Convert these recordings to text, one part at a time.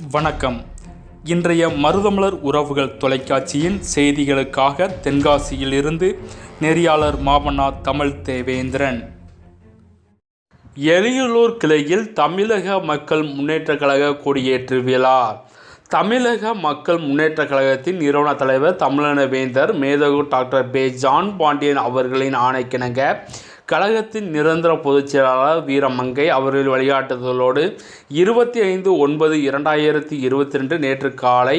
வணக்கம். இன்றைய மருதமலர் உறவுகள் தொலைக்காட்சியின் செய்திகளுக்காக தென்காசியிலிருந்து நெறியாளர் மாமன்னா தமிழ் தேவேந்திரன். எரியலூர் கிளையில் தமிழக மக்கள் முன்னேற்ற கழக கொடியேற்று விழா. தமிழக மக்கள் முன்னேற்ற கழகத்தின் நிறுவன தலைவர் தமிழன வேந்தர் மேதகு டாக்டர் பே ஜான் பாண்டியன் அவர்களின் ஆணைக்கிணங்க கழகத்தின் நிரந்தர பொதுச் செயலாளர் வீரமங்கை அவர்கள் வழிகாட்டுதலோடு இருபத்தி ஐந்து ஒன்பது இரண்டாயிரத்தி இருபத்தி ரெண்டு நேற்று காலை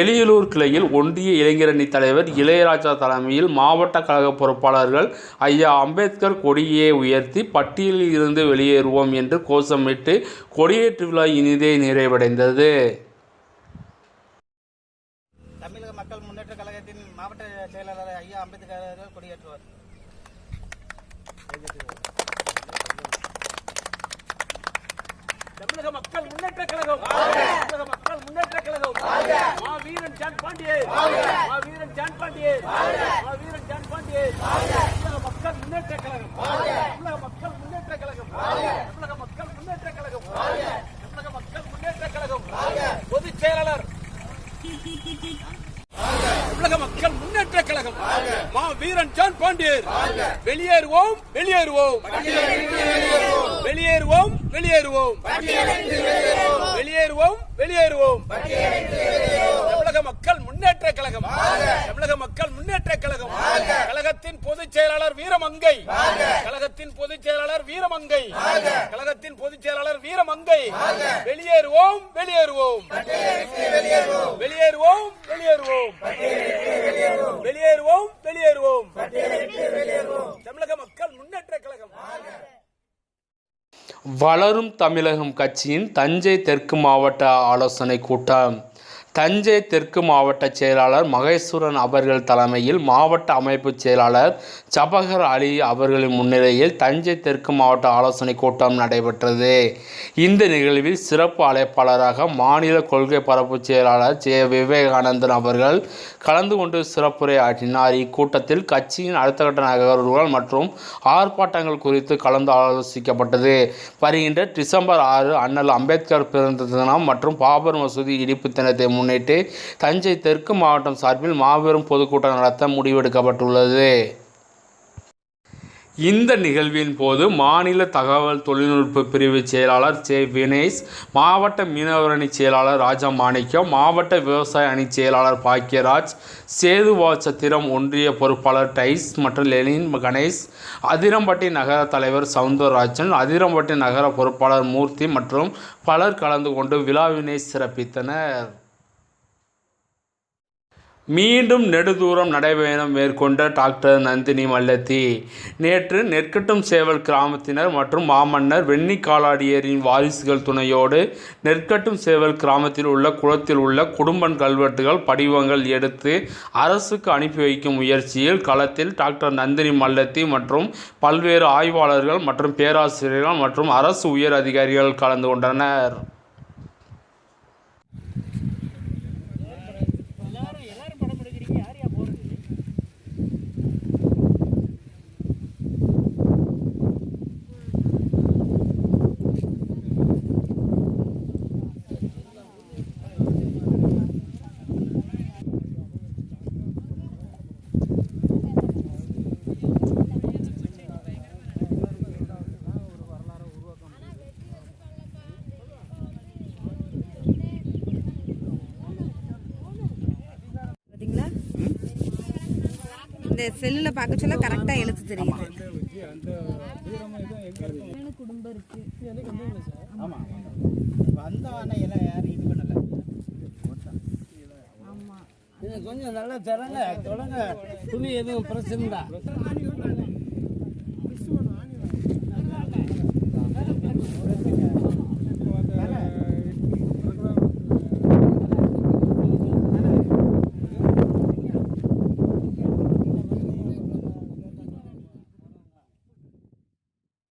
எளியலூர் கிளையில் ஒன்றிய இளைஞரணி தலைவர் இளையராஜா தலைமையில் மாவட்ட கழக பொறுப்பாளர்கள் ஐயா அம்பேத்கர் கொடியை உயர்த்தி பட்டியலில் இருந்து வெளியேறுவோம் என்று கோஷமிட்டு கொடியேற்று விழா இனிதே நிறைவடைந்தது. தமிழக மக்கள் முன்னேற்ற கழகத்தின் மாவட்ட செயலாளர் ஐயா அம்பேத்கர் கொடியேற்றுவார். தமிழக மக்கள் முன்னேற்ற கழகம். தமிழக மக்கள் முன்னேற்ற கழகம். மா வீரன் ஜான் பாண்டியே. மா வீரன் ஜான் பாண்டியே. மா வீரன் ஜான் பாண்டியே. தமிழக மக்கள் முன்னேற்ற கழகம். தமிழக மக்கள் முன்னேற்ற கழகம். தமிழக மக்கள் முன்னேற்ற கழகம். தமிழக மக்கள் முன்னேற்ற கழகம். பொதுச் செயலாளர். தமிழக மக்கள் முன்னேற்ற கழகம் மா வீரன் ஜான் பாண்டியர். வெளியேறுவோம் வெளியேறுவோம். வெளியேறுவோம் வெளியேறுவோம். வெளியேறுவோம் வெளியேறுவோம். தமிழக மக்கள் முன்னேற்ற கழகம். தமிழக மக்கள் முன்னேற்ற கழகம். கழகத்தின் பொதுச் செயலாளர் வீரமங்கை. கழகத்தின் பொதுச் செயலாளர் வீரமங்கை. கழகத்தின் பொதுச் செயலாளர் வீரமங்கை. வெளியேறுவோம் வெளியேறுவோம். வெளியேறுவோம் வெளியேறுவோம். வெளியேறுவோம் வெளியேறுவோம். தமிழக மக்கள் முன்னேற்ற கழகம். வளரும் தமிழகம் கட்சியின் தஞ்சை தெற்கு மாவட்ட ஆலோசனை கூட்டம். தஞ்சை தெற்கு மாவட்ட செயலாளர் மகேஸ்வரன் அவர்கள் தலைமையில் மாவட்ட அமைப்பு செயலாளர் ஜபகர் அலி அவர்களின் முன்னிலையில் தஞ்சை தெற்கு மாவட்ட ஆலோசனை கூட்டம் நடைபெற்றது. இந்த நிகழ்வில் சிறப்பு அழைப்பாளராக மாநில கொள்கை பரப்பு செயலாளர் ஜெ. விவேகானந்தன் அவர்கள் கலந்து கொண்டு சிறப்புரை ஆற்றினார் இக்கூட்டத்தில் கட்சியின் அடுத்த கட்ட நகர்வுகள் மற்றும் ஆர்ப்பாட்டங்கள் குறித்து கலந்து ஆலோசிக்கப்பட்டது. வருகின்ற டிசம்பர் ஆறு அண்ணல் அம்பேத்கர் பிறந்த தினம் மற்றும் பாபர் மசூதி இடிப்பு தினத்தை முன்னிட்டு தஞ்சை தெற்கு மாவட்டம் சார்பில் மாபெரும் பொதுக்கூட்டம் நடத்த முடிவெடுக்கப்பட்டுள்ளது. இந்த நிகழ்வின் போது மாநில தகவல் தொழில்நுட்ப பிரிவு செயலாளர் ஜே வினேஷ் மாவட்ட மீனவர் அணி செயலாளர் ராஜா மாணிக்கம் மாவட்ட விவசாய அணி செயலாளர் பாக்கியராஜ் சேதுவாச்சத்திரம் ஒன்றிய பொறுப்பாளர் டைஸ் மற்றும் லெனின் கணேஷ் அதிரம்பட்டி நகர தலைவர் சவுந்தரராஜன் அதிரம்பட்டி நகர பொறுப்பாளர் மூர்த்தி மற்றும் பலர் கலந்து கொண்டு விழாவினை சிறப்பித்தனர். மீண்டும் நெடுதூரம் நடைபயணம் மேற்கொண்ட டாக்டர் நந்தினி மல்லத்தி. நேற்று நெற்கட்டும் சேவல் கிராமத்தினர் மற்றும் மாமன்னர் வெண்ணி காலாடியரின் வாரிசுகள் துணையோடு நெற்கட்டும் சேவல் கிராமத்தில் உள்ள குளத்தில் உள்ள குடும்பன் கல்வெட்டுகள் படிவங்கள் எடுத்து அரசுக்கு அனுப்பி வைக்கும் முயற்சியில் களத்தில் டாக்டர் நந்தினி மல்லத்தி மற்றும் பல்வேறு ஆய்வாளர்கள் மற்றும் பேராசிரியர்கள் மற்றும் அரசு உயர் அதிகாரிகள் கலந்து கொண்டனர். இந்த செல்லுல பார்க்க சொல்ல கரெக்டா எழுத்து தெரியுது. ஆமாம் வந்த எல்லாம் யாரும் இது பண்ணல. கொஞ்சம் நல்லா தரங்க தொடங்க துணி எதுவும் பிரச்சனை தான்